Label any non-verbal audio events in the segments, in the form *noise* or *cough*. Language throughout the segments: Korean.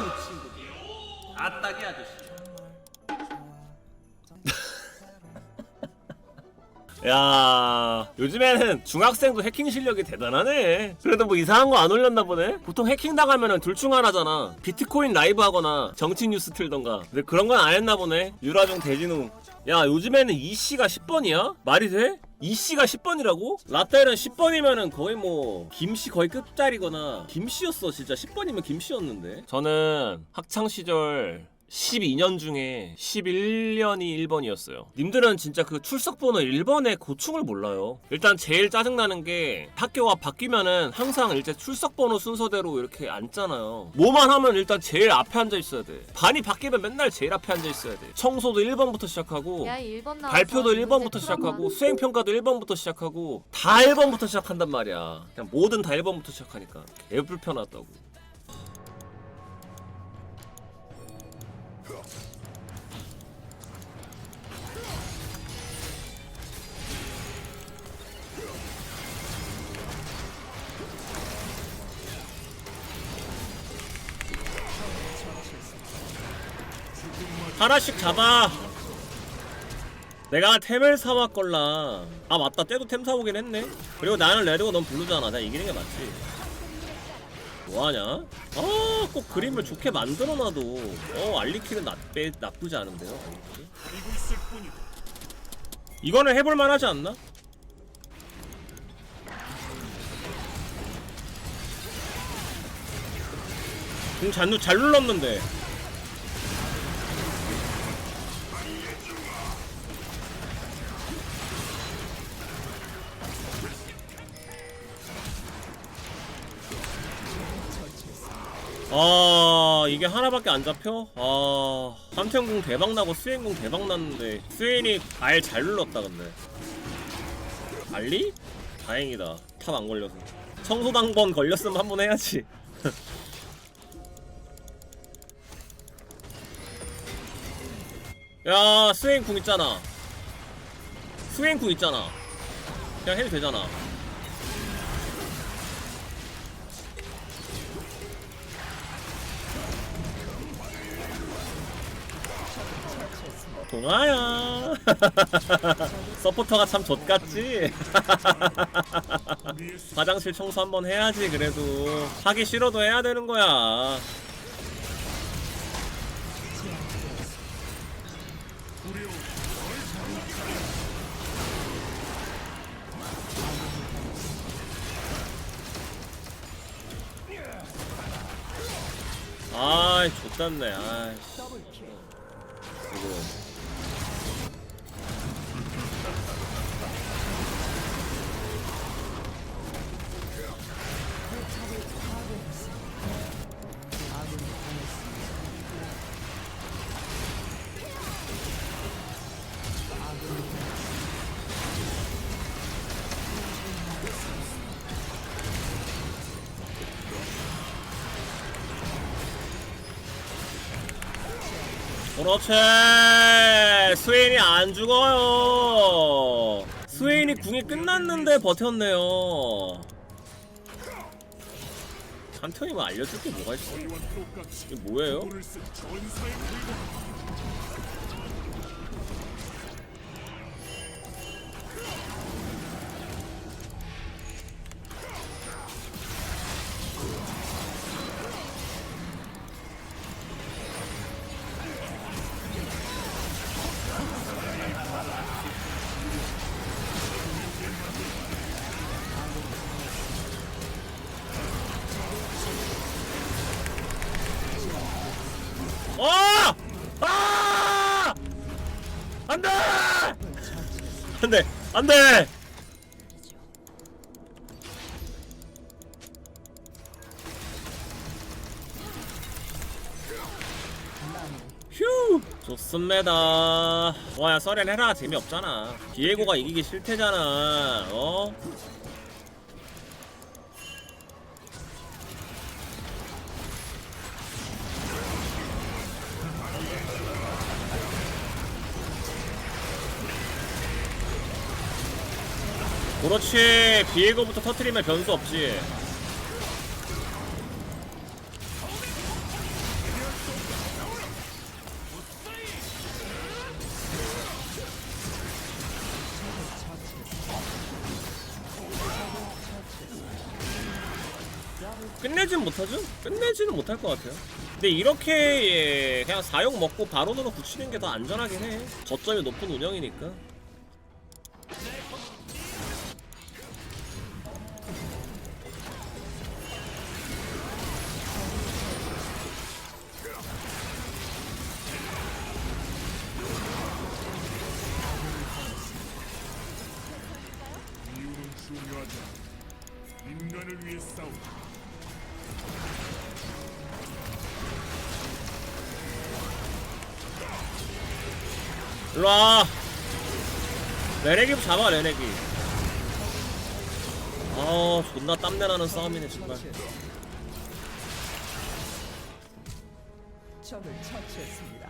바로 그 친구. 아따기 아저씨. *laughs* 야 요즘에는 중학생도 해킹 실력이 대단하네. 그래도 뭐 이상한 거 안 올렸나 보네. 보통 해킹 당하면은 둘 중 하나잖아. 비트코인 라이브 하거나 정치 뉴스 틀던가. 근데 그런 건 안 했나 보네. 유라종 대진우 야 요즘에는 이씨가 10번이야? 말이 돼? 이씨가 10번이라고? 라떼는 10번이면은 거의 뭐 김씨 거의 끝자리거나 김씨였어 진짜 10번이면 김씨였는데 저는 학창시절 12년 중에 11년이 1번이었어요. 님들은 진짜 그 출석번호 1번의 고충을 몰라요. 일단 제일 짜증나는 게 학교가 바뀌면은 항상 일제 출석번호 순서대로 이렇게 앉잖아요. 뭐만 하면 일단 제일 앞에 앉아 있어야 돼. 반이 바뀌면 맨날 제일 앞에 앉아 있어야 돼. 청소도 1번부터 시작하고 야 1번 나와서 발표도 문제 1번부터 풀어봐. 시작하고 수행평가도 1번부터 시작하고 다 1번부터 시작한단 말이야. 그냥 뭐든 다 1번부터 시작하니까 개 불편하다고. 하나씩 잡아. 내가 템을 사왔걸라. 아 맞다, 때도 템 사오긴 했네. 그리고 나는 레드고 넌 블루잖아. 내가 이기는 게 맞지. 뭐하냐? 아, 꼭 그림을 좋게 만들어놔도 어 알리키는 나, 빼, 나쁘지 않은데요. 알리키? 이거는 해볼 만 하지 않나? 공 잘, 누- 잘 눌렀는데 아 이게 하나밖에 안 잡혀? 아 삼천궁 대박나고 스웨인궁 대박났는데 스웨인이 알 잘 눌렀다 근데. 알리? 다행이다. 탑 안 걸려서. 청소당번 걸렸으면 한 번 해야지. *laughs* 야 스웨인궁 있잖아. 스웨인궁 있잖아. 그냥 해도 되잖아 동아야 *laughs* 서포터가 참 좆같지? *laughs* 화장실 청소 한번 해야지 그래도. 하기 싫어도 해야 되는 거야. 아이 좆같네. 아이씨. 이거 그렇지. 스웨인이 안 죽어요. 스웨인이 궁이 끝났는데 버텼네요. 한편이면 알려줄 게 뭐가 있어? 이게 뭐예요? 안 돼! 안 돼! 휴! 좋습니다. 와야 썰엔 해라 재미없잖아. 디에고가 이기기 싫대잖아. 어? 그렇지. 비에거부터 터트리면 변수 없지. 끝내진 못하죠? 끝내지는 못할 것 같아요. 근데 이렇게 예, 그냥 사용 먹고 바로으로 붙이는 게 더 안전하긴 해. 저점이 높은 운영이니까. 중요하지 않아. 인간을 위해 싸우자. 일로와 레넥이 잡아 레넥이 아 존나 땀내 나는 싸움이네 정말 적을 처치했습니다.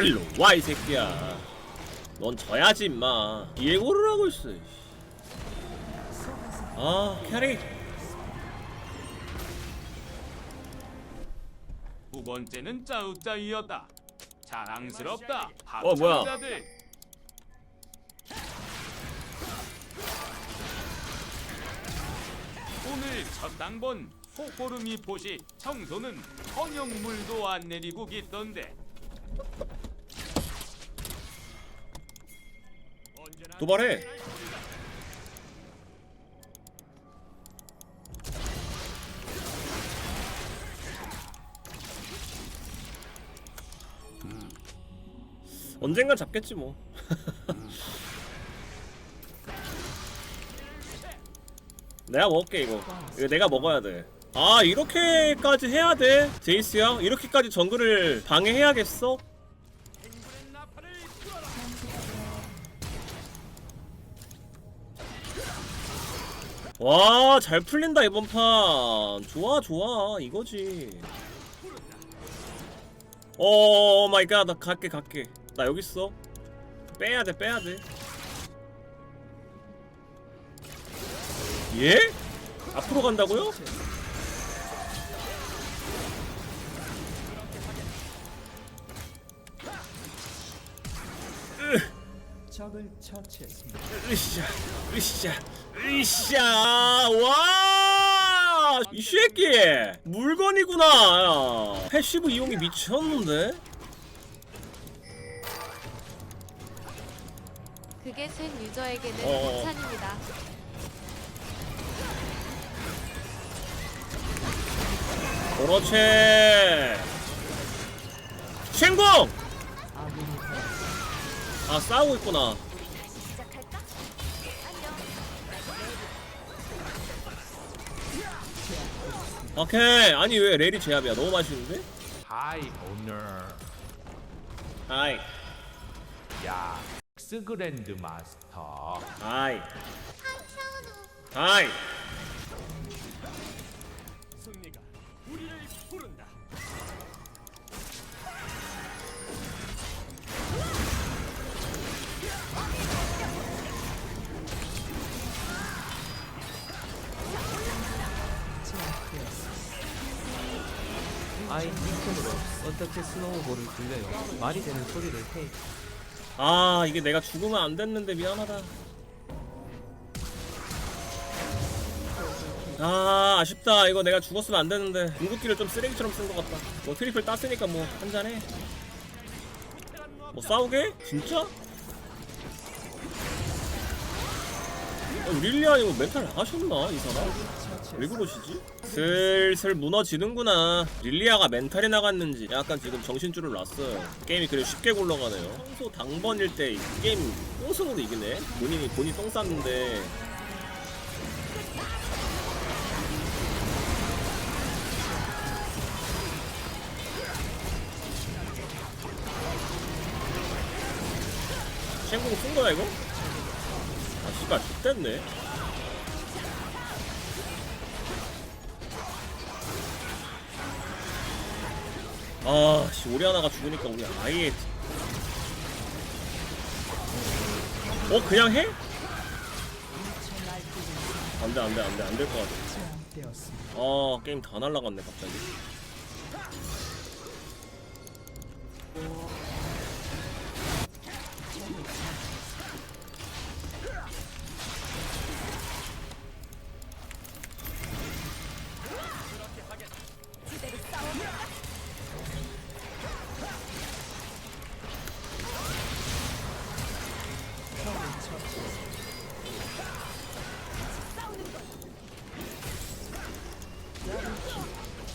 일로 와이 새끼야 넌 져야지 임마 예고를 하고 있어. 아 캐리 두 번째는 짜우짜이였다. 자랑스럽다. 어, 뭐야? 합창자들. 오늘 첫 당번 소꼬르미 포시 청소는 헌영물도 안 내리고 있던데 도발해. 언젠간 잡겠지 뭐. *laughs* 내가 먹을게 이거. 이거 내가 먹어야 돼아 이렇게까지 해야 돼? 제이스야 이렇게까지 정글을 방해해야겠어 와, 잘 풀린다 이번 판. 좋아, 좋아. 이거지. 오 마이 갓. 나 갈게, 갈게. 나 여기 있어. 빼야 돼, 빼야 돼. 예? 앞으로 간다고요? 적을 처치했습니다. 으쌰, 으쌰, 으쌰. 와! 이 새끼! 물건이구나. 야. 패시브 이용이 미쳤는데? 그게 쇳 유저에게는 어. 협찬입니다. 그렇지. 신공! 아 싸우고 있구나. 오케이. 아니 왜 레리 제압이야? 너무 맛있는데? 하이 오늘 아이. 야 엑스 그랜드 마스터 아이. 아이 아이템으로 어떻게 스노우볼을 굴려요? 말이 되는 소리를 해. 아 이게 내가 죽으면 안 됐는데 미안하다 아 아쉽다 이거 내가 죽었으면 안 되는데 궁극기를 좀 쓰레기처럼 쓴 것 같다 뭐 트리플 땄으니까 뭐 한잔해 뭐 싸우게? 진짜? 어, 릴리아 이거 멘탈 나가셨나 이 사람? 왜 그러시지? 슬슬 무너지는구나. 릴리아가 멘탈이 나갔는지 약간 지금 정신줄을 놨어요. 게임이 그래 쉽게 굴러가네요. 평소 당번일 때 이 게임 똥승으로 이기네? 본인이 본이 똥 쌌는데. 생공 쓴 거야 이거? 아 씨발 X됐네 아, 씨, 오리아나가 죽으니까 우리 아예. 어, 그냥 해? 안 돼, 안 돼, 안 돼, 안 될 것 같아. 아, 게임 다 날라갔네, 갑자기.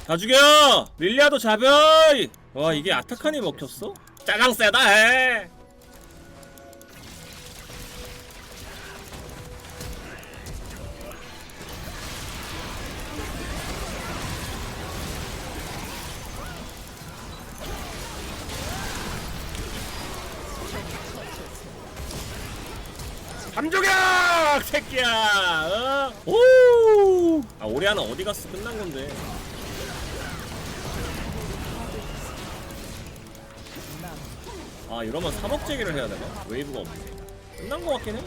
다 죽여 릴리아도 잡여 와 이게 아타칸이 먹혔어? 짜장 세다 해 함조격 새끼야 어? 오! 아 오리아나 어디 갔어 끝난 건데 아 이러면 3억 제기를 해야 되나? 웨이브가 없네 끝난 거 같긴 해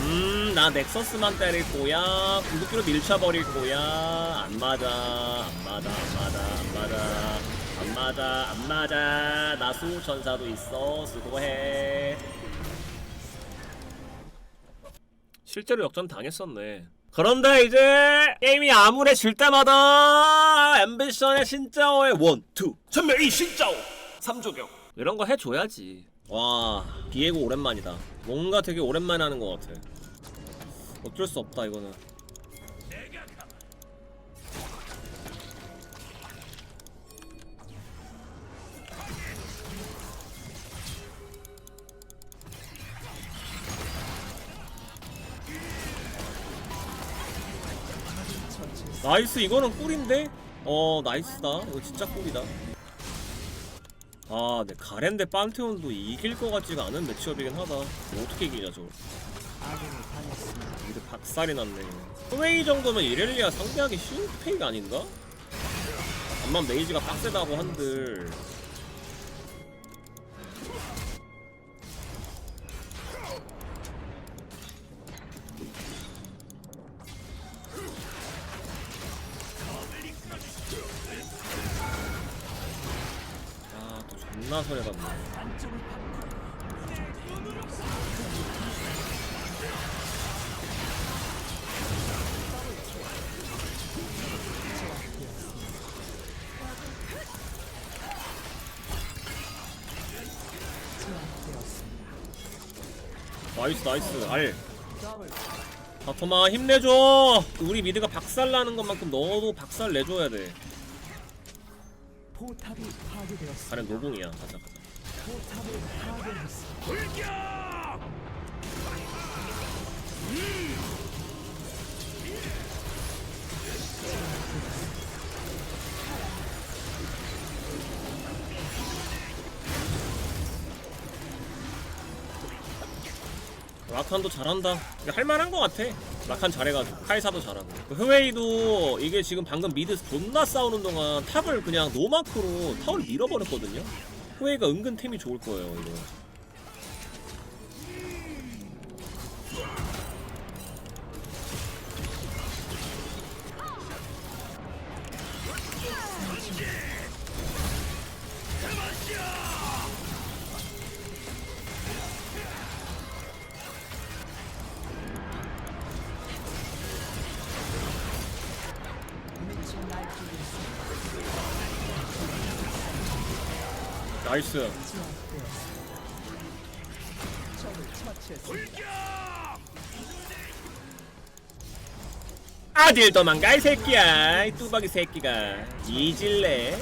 음, 나 넥서스만 때릴 거야. 궁극기로 밀쳐버릴 거야. 안 맞아, 안 맞아, 안 맞아, 안 맞아, 안 맞아, 안 맞아. 나수 전사도 있어. 수고해. 실제로 역전 당했었네. 그런데 이제 게임이 아무래질 때마다 앰비션의 신짜오의 원, 투, 전멸 이 신짜오, 삼조경 이런 거 해줘야지. 와, 비에고 오랜만이다. 뭔가 되게 오랜만에 하는 것 같아. 어쩔 수 없다 이거는. 나이스 이거는 꿀인데? 어 나이스다 이거 진짜 꿀이다 아, 네 가렌 대 판테온도 이길 것 같지가 않은 매치업이긴 하다. 뭐 어떻게 이기냐 당했습니다. 이거 박살이 났네. 스웨이 정도면 이렐리아 상대하기 쉬운 페이가 아닌가? 암만 메이지가 빡세다고 한들 나이스 나이스. 알 바토마 힘내줘. 우리 미드가 박살 나는 것만큼 너도 박살 내줘야 돼. 포탑이. 가렌 노공이야. 가자 가자. 포탑을 파괴했습 라칸도 잘한다. 할만한 것 같아. 라칸 잘해가지고 카이사도 잘하고. 그 흐웨이도 이게 지금 방금 미드 존나 싸우는 동안 탑을 그냥 노마크로 타워를 밀어버렸거든요. 흐웨이가 은근 템이 좋을 거예요 이거 나이스. 어딜 도망가 이 새끼야. 이 뚜벅이 새끼가. 이질래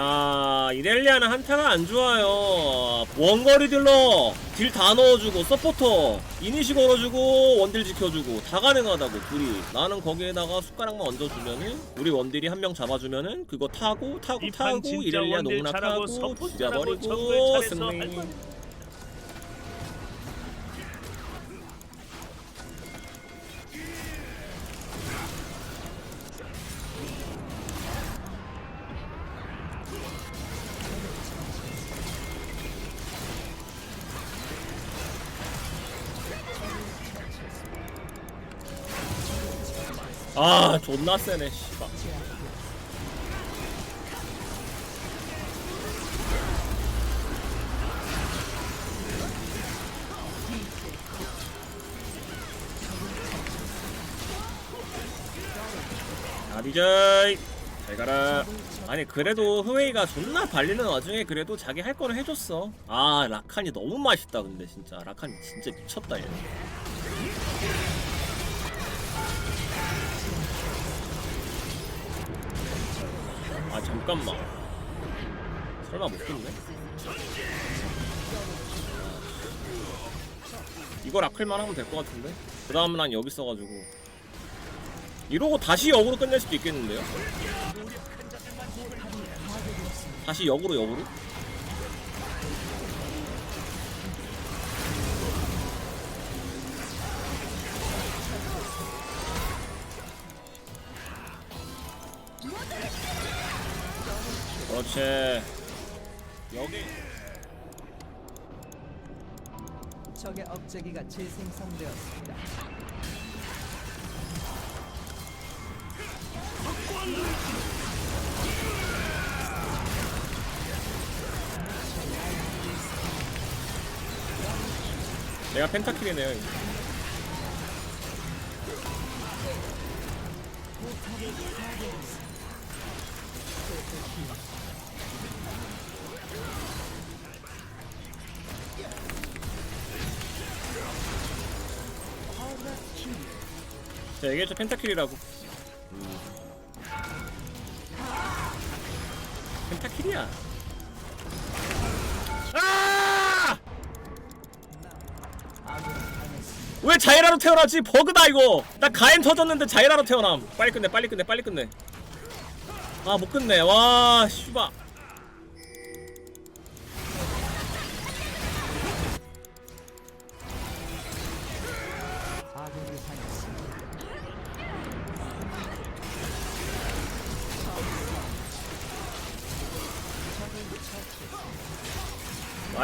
자 이렐리아는 한타가 안 좋아요. 원거리 딜러 딜 다 넣어주고 서포터 이니시 걸어주고 원딜 지켜주고 다 가능하다고 둘이. 나는 거기에다가 숟가락만 얹어주면은 우리 원딜이 한 명 잡아주면은 그거 타고 타고 타고 이렐리아 농락하고 죽여버리고 승리 아 존나 세네 씨발. 아비저이! 잘 가라. 아니 그래도 흐웨이가 존나 발리는 와중에 그래도 자기 할 거를 해줬어. 아 라칸이 너무 맛있다 근데 진짜. 라칸이 진짜 미쳤다 얘 잠깐만 설마 못 끊네? 이걸 아클만 하면 될 것 같은데? 그 다음은 난 여기 있어가지고 이러고 다시 역으로 끝낼 수도 있겠는데요? 다시 역으로 역으로? 그렇지 여기 적의 억제기가 재생성되었습니다. 내가 펜타킬이네요 이거. 제가 얘기했죠. 펜타킬이라고. 음. 펜타킬이야. 아! 왜 자이라로 태어나지? 버그다 이거. 나 가엔 터졌는데 자이라로 태어남. 빨리 끝내 빨리 끝내 빨리 끝내. 아 못 끝내. 와 씨바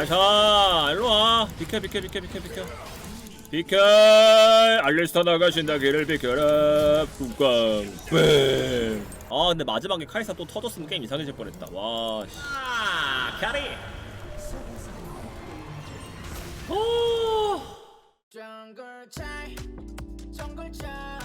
아샤 일로와. 비켜 비켜 비켜 비켜 비켜. 비켜. 알리스타 나가신다. 길을 비켜라. 쿵쾅 아 근데 마지막에 카이사 또 터졌으면 게임 이상해질 뻔했다. 와씨. 아 캐리. 오! 정글 차이 정글 차이.